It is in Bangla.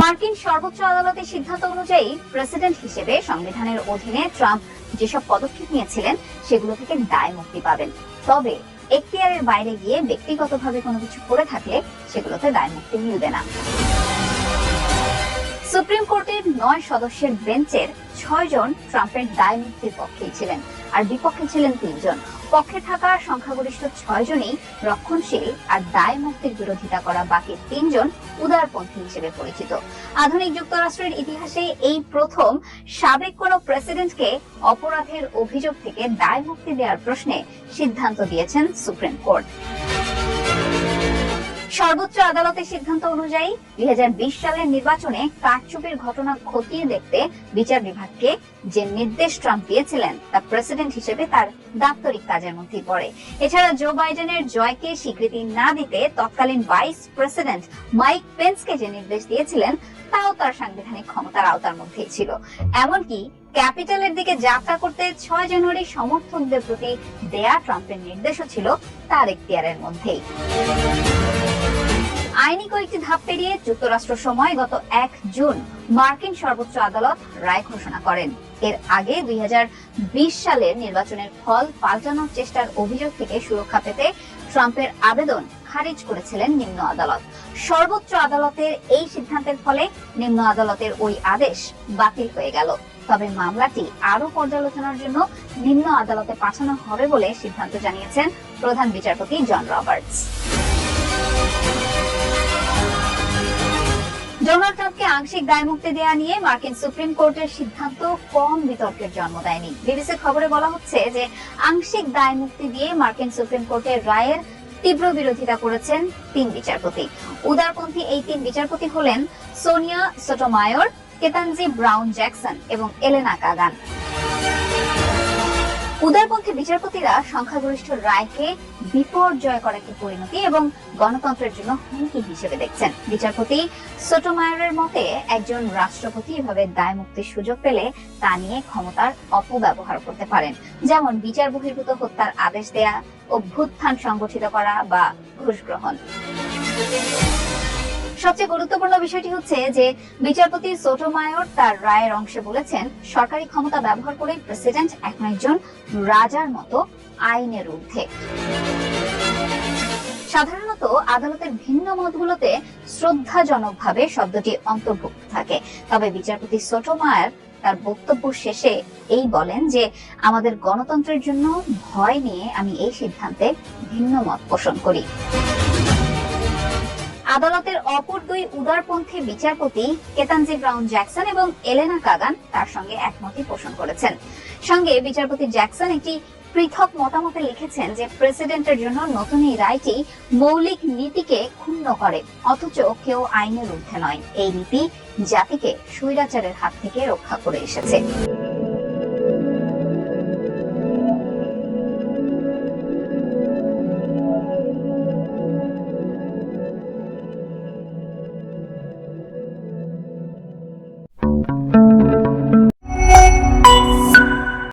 মার্কিন সর্বোচ্চ আদালতের সিদ্ধান্ত অনুযায়ী প্রেসিডেন্ট হিসেবে সংবিধানের অধীনে ট্রাম্প যেসব পদক্ষেপ নিয়েছিলেন, সেগুলো থেকে দায় মুক্তি পাবেন। তবে এখতিয়ারের বাইরে গিয়ে ব্যক্তিগতভাবে কোনো কিছু করে থাকলে সেগুলোতে দায় মুক্তি মিলবে না। সুপ্রিম কোর্টের নয় সদস্যের বেঞ্চের ছয় জন ট্রাম্পের দায় মুক্তির পক্ষেই ছিলেন, আর বিপক্ষে ছিলেন তিনজন। পক্ষে থাকা সংখ্যাগরিষ্ঠ ছয় জনই রক্ষণশীল আর দায় মুক্তির বিরোধিতা করা বাকি তিনজন উদারপন্থী হিসেবে পরিচিত। আধুনিক যুক্তরাষ্ট্রের ইতিহাসে এই প্রথম সাবেক কোন প্রেসিডেন্টকে অপরাধের অভিযোগ থেকে দায় মুক্তি দেওয়ার প্রশ্নে সিদ্ধান্ত দিয়েছেন সুপ্রিম কোর্ট। সর্বোচ্চ আদালতের সিদ্ধান্ত অনুযায়ী দুই হাজার বিশ সালের নির্বাচনে কারচুপির ঘটনা খতিয়ে দেখতে বিচার বিভাগকে যে নির্দেশ ট্রাম্প দিয়েছিলেন, তা প্রেসিডেন্ট হিসেবে তার দাপ্তরিক কাজের মধ্যেই পড়ে। এছাড়া জো বাইডেনের জয়কে স্বীকৃতি না দিতে তৎকালীন ভাইস প্রেসিডেন্ট মাইক পেন্সকে যে নির্দেশ দিয়েছিলেন, তাও তার সাংবিধানিক ক্ষমতার আওতার মধ্যেই ছিল। এমনকি ক্যাপিটালের দিকে যাত্রা করতে ছয় জানুয়ারি সমর্থকদের প্রতি দেয়া ট্রাম্পের নির্দেশও ছিল তার এখতিয়ারের মধ্যেই। আইনি কয়েকটি ধাপ পেরিয়ে যুক্তরাষ্ট্র সময় গত এক জুন মার্কিন সর্বোচ্চ আদালত রায় ঘোষণা করেন। এর আগে দুই হাজার বিশ সালের নির্বাচনের ফল পাল্টানোর চেষ্টার অভিযোগ থেকে সুরক্ষা পেতে ট্রাম্পের আবেদন খারিজ করেছিলেন নিম্ন আদালত। সর্বোচ্চ আদালতের এই সিদ্ধান্তের ফলে নিম্ন আদালতের ওই আদেশ বাতিল হয়ে গেল। তবে মামলাটি আরও পর্যালোচনার জন্য নিম্ন আদালতে পাঠানো হবে বলে সিদ্ধান্ত জানিয়েছেন প্রধান বিচারপতি জন রবার্টস। ডোনাল্ড ট্রাম্পকে আংশিক দায়মুক্তি দেওয়া নিয়ে মার্কিন সুপ্রিম কোর্টের সিদ্ধান্ত কম বিতর্কের জন্ম দেয়নি। বিবিসির খবরে বলা হচ্ছে যে, আংশিক দায়মুক্তি দিয়ে মার্কিন সুপ্রিম কোর্টের রায়ের তীব্র বিরোধিতা করেছেন তিন বিচারপতি। উদারপন্থী এই তিন বিচারপতি হলেন Sonia Sotomayor, Ketanji Brown Jackson এবং এলেনা কাগান। উদারপন্থী বিচারপতিরা সংখ্যাগরিষ্ঠ রায়কে বিপর্যয় করা একটি পরিণতি এবং গণতন্ত্রের জন্য হুমকি হিসেবে দেখছেন। বিচারপতি সোটোমায়ারের মতে, একজন রাষ্ট্রপতি এভাবে দায় মুক্তির সুযোগ পেলে তা নিয়ে ক্ষমতার অপব্যবহার করতে পারেন। যেমন বিচার বহির্ভূত হত্যার আদেশ দেয়া, অভ্যুত্থান সংগঠিত করা বা ঘুষ গ্রহণ। সবচেয়ে গুরুত্বপূর্ণ বিষয়টি হচ্ছে যে বিচারপতি সোটোমায়র তার রায়ের অংশে বলেছেন, সরকারি ক্ষমতা ব্যবহার করে প্রেসিডেন্ট এখন একজন রাজার মতো আইনের ঊর্ধ্বে। সাধারণত আদালতের ভিন্ন মতগুলোতে শ্রদ্ধাজনকভাবে শব্দটি অন্তর্ভুক্ত থাকে। তবে বিচারপতি সোটোমায়ার তার বক্তব্য শেষে এই বলেন যে, আমাদের গণতন্ত্রের জন্য ভয় নিয়ে আমি এই সিদ্ধান্তে ভিন্ন মত পোষণ করি। আদালতের অপর দুই উদারপন্থী বিচারপতি কেতানজি ব্রাউন জ্যাকসন এবং এলেনা কাগান তার সঙ্গে একমতই পোষণ করেছেন। সঙ্গে বিচারপতি জ্যাকসন একটি পৃথক মতামতে লিখেছেন যে প্রেসিডেন্টের জন্য নতুন এই রায়টি মৌলিক নীতিকে ক্ষুণ্ণ করে, অথচ কেউ আইনের ঊর্ধ্বে নয়। এই নীতি জাতিকে স্বৈরাচারের হাত থেকে রক্ষা করে এসেছে।